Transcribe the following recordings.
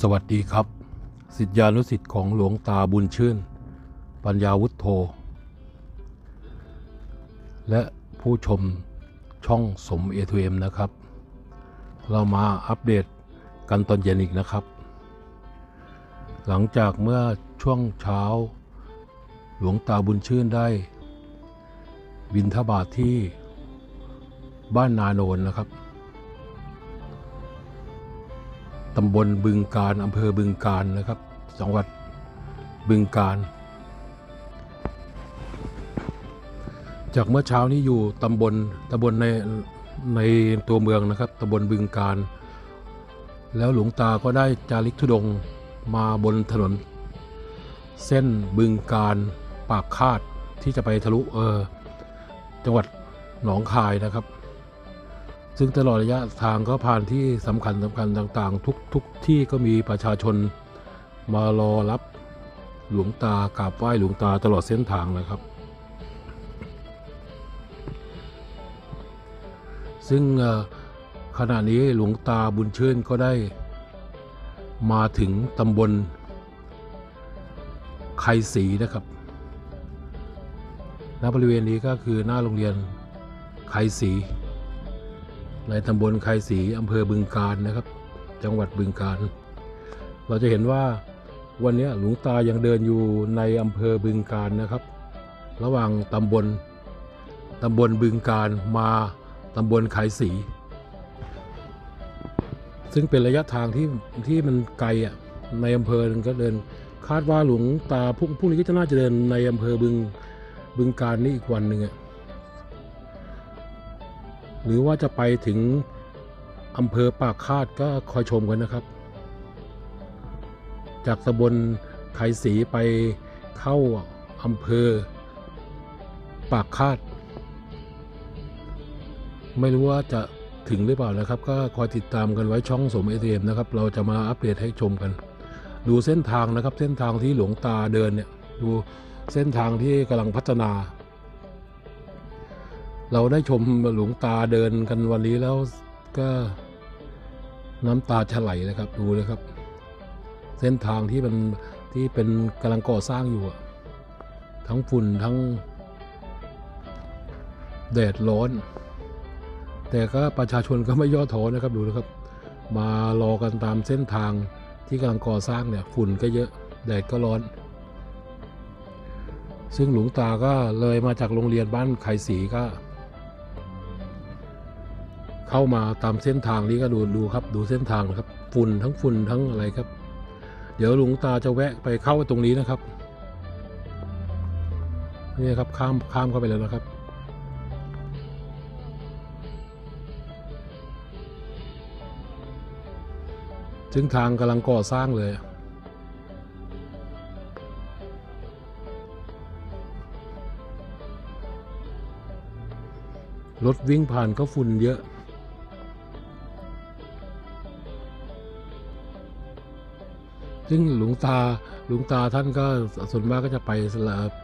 สวัสดีครับ สิทธิานุสิทธิ์ของหลวงตาบุญชื่น ปัญญาวุฒโธ และผู้ชมช่องสม A2M นะครับ เรามาอัปเดตกันตอนเย็นอีกนะครับ หลังจากเมื่อช่วงเช้า หลวงตาบุญชื่นได้ บินทบาทที่บ้านนาโนนนะครับ ตำบลบึงการอำเภอบึงการนะครับจังหวัดบึงการ จากเมื่อเช้านี้อยู่ตำบลตำบลในในตัวเมืองนะครับตำบลบึงการ แล้วหลวงตาก็ได้จาริกธุดงมาบนถนน เส้นบึงการปากคาดที่จะไปทะลุเออจังหวัดหนองคายนะครับ ซึ่งตลอดระยะทางก็ผ่านที่สำคัญสำคัญต่างๆ ทุกทุกที่ก็มีประชาชนมารอรับหลวงตากราบไหว้หลวงตาตลอดเส้นทางนะครับ ซึ่งขณะนี้หลวงตาบุญชื่นก็ได้มาถึงตำบลไคศรีนะครับ ณ บริเวณนี้ก็คือหน้าโรงเรียนไคศรี ในตำบลไคศรีอำเภอบึงการนะครับ จังหวัดบึงการ เราจะเห็นว่าวันนี้หลวงตายังเดินอยู่ในอำเภอบึงการนะครับ ระหว่างตำบลตำบลบึงการมาตำบลไคศรีซึ่งเป็นระยะทางที่ที่มันไกลอะในอำเภอก็เดินคาดว่าหลวงตาพรุ่งพรุ่งนี้ก็จะน่าจะเดินในอำเภอบึงบึงการนี่อีกวันหนึ่งอะ หรือว่าจะไปถึงอำเภอปากคาดก็คอยชมกันนะครับ จากตำบลไขสีไปเข้าอำเภอ ปากคาด ไม่รู้ว่าจะถึงหรือเปล่านะครับ ก็คอยติดตามกันไว้ช่องสมเอเมนะครับ เราจะมาอัปเดตให้ชมกัน ดูเส้นทางนะครับ เส้นทางที่หลวงตาเดินเนี่ย ดูเส้นทางที่กำลังพัฒนา เราได้ชมหลวงตาเดินกันวันนี้แล้วก็น้ำตาจะไหลเลยครับดูเลยครับ เส้นทางที่มันที่เป็นกำลังก่อสร้างอยู่ ทั้งฝุ่นทั้งแดดร้อน แต่ก็ประชาชนก็ไม่ย่อท้อนะครับดูนะครับ มารอกันตามเส้นทางที่กำลังก่อสร้างเนี่ยฝุ่นก็เยอะแดดก็ร้อน ซึ่งหลวงตาก็เลยมาจากโรงเรียนบ้านไข่สีก็ เข้ามาตามเส้นทางนี้ก็ดูดูครับ ดูเส้นทางนะครับ ฝุ่นทั้งฝุ่นทั้งอะไรครับ เดี๋ยวหลวงตาจะแวะไปเข้าตรงนี้นะครับนี่ครับข้ามข้ามเข้าไปแล้วนะครับ ซึ่งทางกำลังก่อสร้างเลยรถวิ่งผ่านก็ฝุ่นเยอะ ซึ่งหลวงตาหลวงตาท่านก็ส่วนมากก็จะไป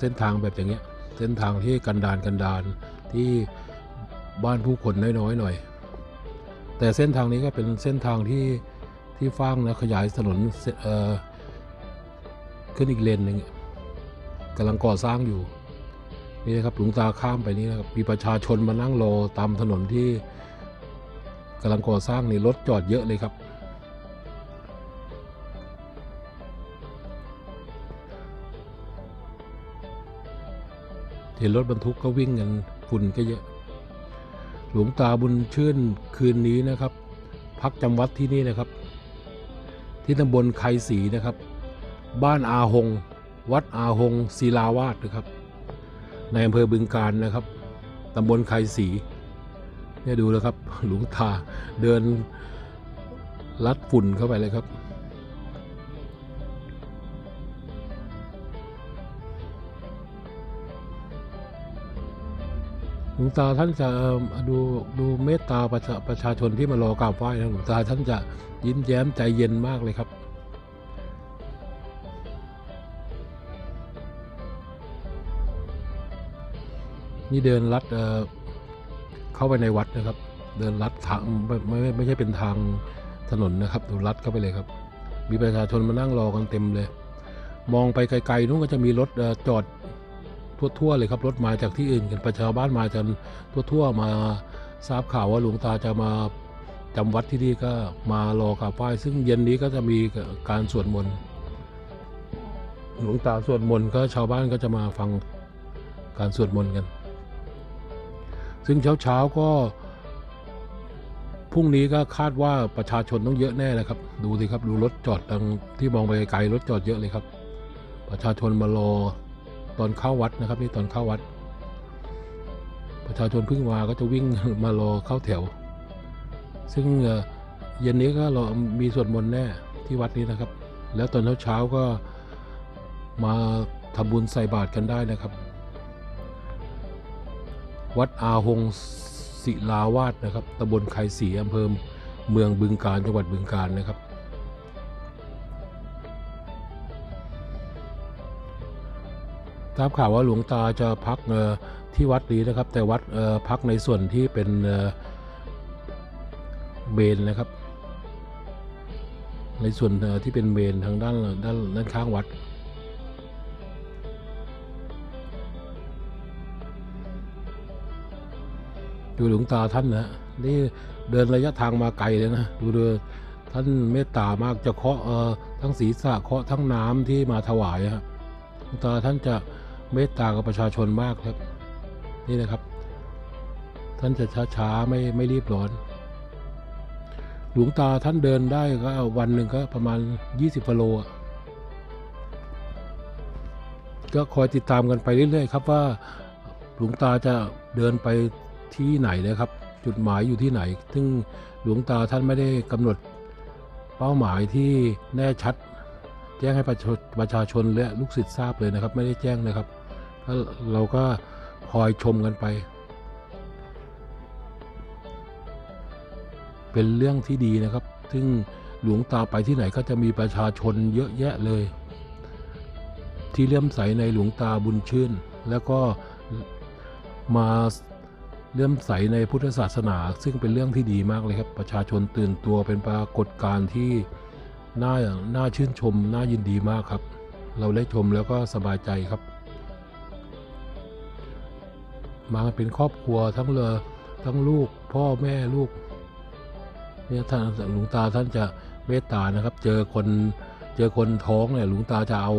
เส้นทางแบบอย่างเงี้ย เส้นทางที่กันดานกันดานที่บ้านผู้คนน้อยๆหน่อย แต่เส้นทางนี้ก็เป็นเส้นทางที่ที่ฟ้างนะขยายถนนเอ่อขึ้นอีกเลนหนึ่งกำลังก่อสร้างอยู่นี่นะครับหลวงตาข้ามไปนี่นะครับมีประชาชนมานั่งรอตามถนนที่กำลังก่อสร้างนี่รถจอดเยอะเลยครับ เห็นรถบรรทุกก็วิ่งกันฝุ่นก็เยอะ หลวงตาบุญชื่นคืนนี้นะครับ พักจำวัดที่นี่นะครับ ที่ตำบลไคศีนะครับ บ้านอาหง วัดอาหงศิลาวาสนะครับ ในอำเภอบึงการนะครับตำบลไคศีเนี่ยดูแล้วครับ หลวงตาเดินลัดฝุ่นเข้าไปเลยครับ ลวงตาท่านจะดูดูเมตตาประชาประชาชนที่มารอกราบไหว้นะหลวงตาท่านจะยิ้มแย้มใจเย็นมากเลยครับ นี่เดินลัดเเข้าไปในวัดนะครับ เดินลัดทางไม่ไม่ไม่ใช่เป็นทางถนนนะครับดูลัดเข้าไปเลยครับ มีประชาชนมานั่งรอกันเต็มเลย มองไปไกลๆนู้นก็จะมีรถจอด ทั่วๆเลยครับรถมาจากที่อื่นกันประชาบ้านมาจากทั่วๆมาทราบข่าวว่าหลวงตาจะมาจำวัดที่นี่ก็มารอกราบไหว้ซึ่งเย็นนี้ก็จะมีการสวดมนต์หลวงตาสวดมนต์ก็ชาวบ้านก็จะมาฟังการสวดมนต์กัน ซึ่งเช้าๆก็พรุ่งนี้ก็คาดว่าประชาชนต้องเยอะแน่นะครับ ดูสิครับดูรถจอดทางที่มองไปไกลรถจอดเยอะเลยครับ ประชาชนมารอ ตอนเข้าวัดนะครับนี่ตอนเข้าวัด ประชาชนเพิ่งมาก็จะวิ่งมารอเข้าแถว ซึ่งเย็นนี้ก็เรามีสวดมนต์แน่ที่วัดนี้นะครับ แล้วตอนเช้าๆก็มาทำบุญใส่บาตรกันได้นะครับ วัดอาหงศิลาวาสนะครับตำบลไคศรีอำเภอเมืองบึงการจังหวัดบึงการนะครับ ทราบข่าวว่าหลวงตาจะพักที่วัดนี้นะครับ แต่วัดพักในส่วนที่เป็นเบนนะครับ ในส่วนที่เป็นเบนทางด้านด้านด้านข้างวัด ดูหลวงตาท่านนะนี่เดินระยะทางมาไกลเลยนะดูดูท่านเมตตามากจะเคาะทั้งศีรษะเคาะทั้งน้ำที่มาถวายครับ ตาท่านจะเมตตากับประชาชนมากครับ นี่นะครับ ท่านจะช้าๆไม่ไม่รีบร้อน หลวงตาท่านเดินได้ก็วันหนึ่งก็ประมาณ 20กิโลก็คอยติดตามกันไปเรื่อยๆ ครับว่าหลวงตาจะเดินไปที่ไหนนะครับ จุดหมายอยู่ที่ไหน ซึ่งหลวงตาท่านไม่ได้กำหนดเป้าหมายที่แน่ชัด แจ้งให้ประชาชาชนและลูกศิษย์ทราบเลยนะครับ ไม่ได้แจ้งนะครับก็เราก็คอยชมกันไป เป็นเรื่องที่ดีนะครับ ซึ่งหลวงตาไปที่ไหนก็จะมีประชาชนเยอะแยะเลย ที่เลื่อมใสในหลวงตาบุญชื่น แล้วก็มาเลื่อมใสในพุทธศาสนา ซึ่งเป็นเรื่องที่ดีมากเลยครับ ประชาชนตื่นตัวเป็นปรากฏการณ์ที่ น่าน่าชื่นชมน่ายินดีมากครับ เราได้ชมแล้วก็สบายใจครับ มาเป็นครอบครัวทั้งเลอทั้งลูกพ่อแม่ลูกเนี่ยท่านหลวงตาท่านจะเมตตานะครับ เจอคนเจอคนท้องเนี่ยหลวงตาจะเอา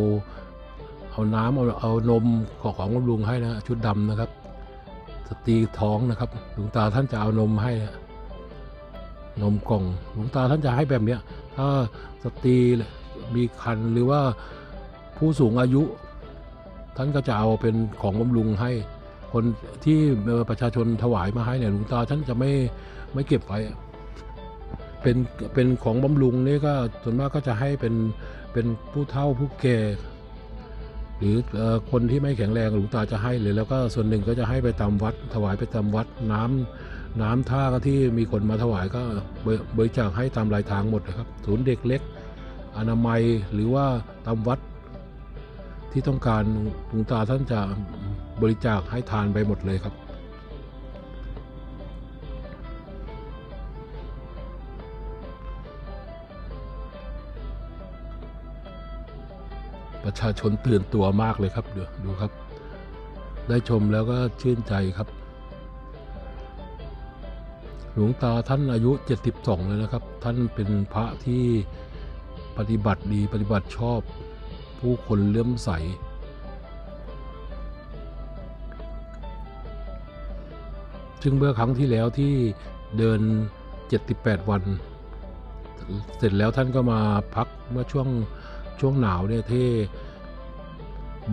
เอาน้ำเอาเอานมของของบำรุงให้นะชุดดำนะครับ สตรีท้องนะครับ หลวงตาท่านจะเอานมให้นะนมกล่องหลวงตาท่านจะให้แบบเนี้ย ถ้าสตรีมีคันหรือว่าผู้สูงอายุ ท่านก็จะเอาเป็นของบำรุงให้ คนที่ประชาชนถวายมาให้เนี่ยหลวงตาท่านจะไม่ไม่เก็บไว้เป็นเป็นของบำรุงนี่ก็ส่วนมากก็จะให้เป็นเป็นผู้เฒ่าผู้แก่หรือเอ่อคนที่ไม่แข็งแรงหลวงตาจะให้เลยแล้วก็ส่วนหนึ่งก็จะให้ไปตามวัด ถวายไปตามวัดน้ำ น้ำท่าก็ที่มีคนมาถวายก็บริบริจาคให้ตามรายทางหมดนะครับ ศูนย์เด็กเล็ก อนามัยหรือว่าตามวัดที่ต้องการหลวงตาท่านจะบริจาคให้ทานไปหมดเลยครับ ประชาชนตื่นตัวมากเลยครับเดี๋ยวดูครับ ได้ชมแล้วก็ชื่นใจครับ หลวงตาท่านอายุ 72 เลยนะครับ ท่านเป็นพระที่ปฏิบัติดีปฏิบัติชอบ ผู้คนเลื่อมใส ซึ่งเมื่อครั้งที่แล้วที่เดิน 78 วัน เสร็จแล้วท่านก็มาพักเมื่อช่วงช่วงหนาวเนี่ยที่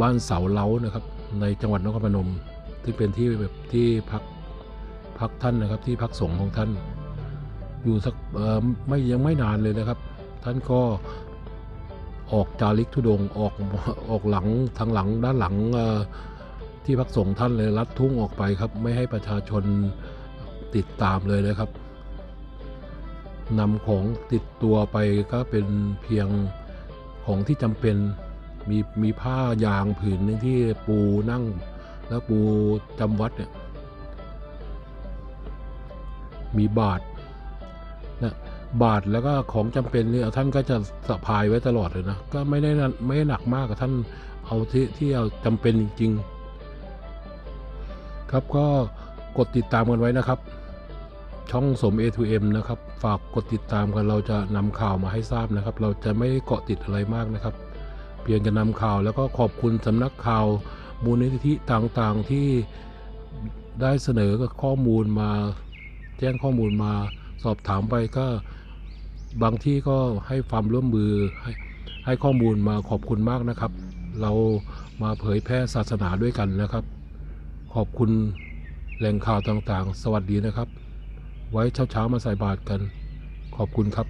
บ้านเสาเล้านะครับ ในจังหวัดนครพนมที่เป็นที่แบบที่พัก พักท่านนะครับ ที่พักสงฆ์ของท่าน อยู่สักไม่ยังไม่นานเลยนะครับ ท่านก็ออกจาริกธุดงออกออกหลังทางหลังด้านหลังที่พักสงฆ์ท่านเลยลัดทุ่งออกไปครับ ไม่ให้ประชาชนติดตามเลยนะครับนำของติดตัวไปก็เป็นเพียงของที่จำเป็นมีมีผ้ายางผืนนึงที่ปูนั่งแล้วปูจำวัดเนี่ย มีบาทนะบาทแล้วก็ของจำเป็นเนี่ยท่านก็จะสะพายไว้ตลอดเลยนะก็ไม่ได้นะไม่ได้หนักมากกับท่านเอาที่ที่เอาจำเป็นจริง ๆ ครับก็กดติดตามกันไว้นะครับ ช่องสม A2M นะครับ ฝากกดติดตามกันเราจะนำข่าวมาให้ทราบนะครับ เราจะไม่เกาะติดอะไรมากนะครับ เพียงจะนำข่าวแล้วก็ขอบคุณสำนักข่าวมูลนิธิต่างๆที่ได้เสนอข้อมูลมา แจ้งข้อมูลมาสอบถามไปก็บางที่ก็ให้ความร่วมมือให้ให้ข้อมูลมาขอบคุณมากนะครับ เรามาเผยแพร่ศาสนาด้วยกันนะครับ ขอบคุณแหล่งข่าวต่างๆ สวัสดีนะครับ ไว้เช้าๆมาใส่บาตรกัน ขอบคุณครับ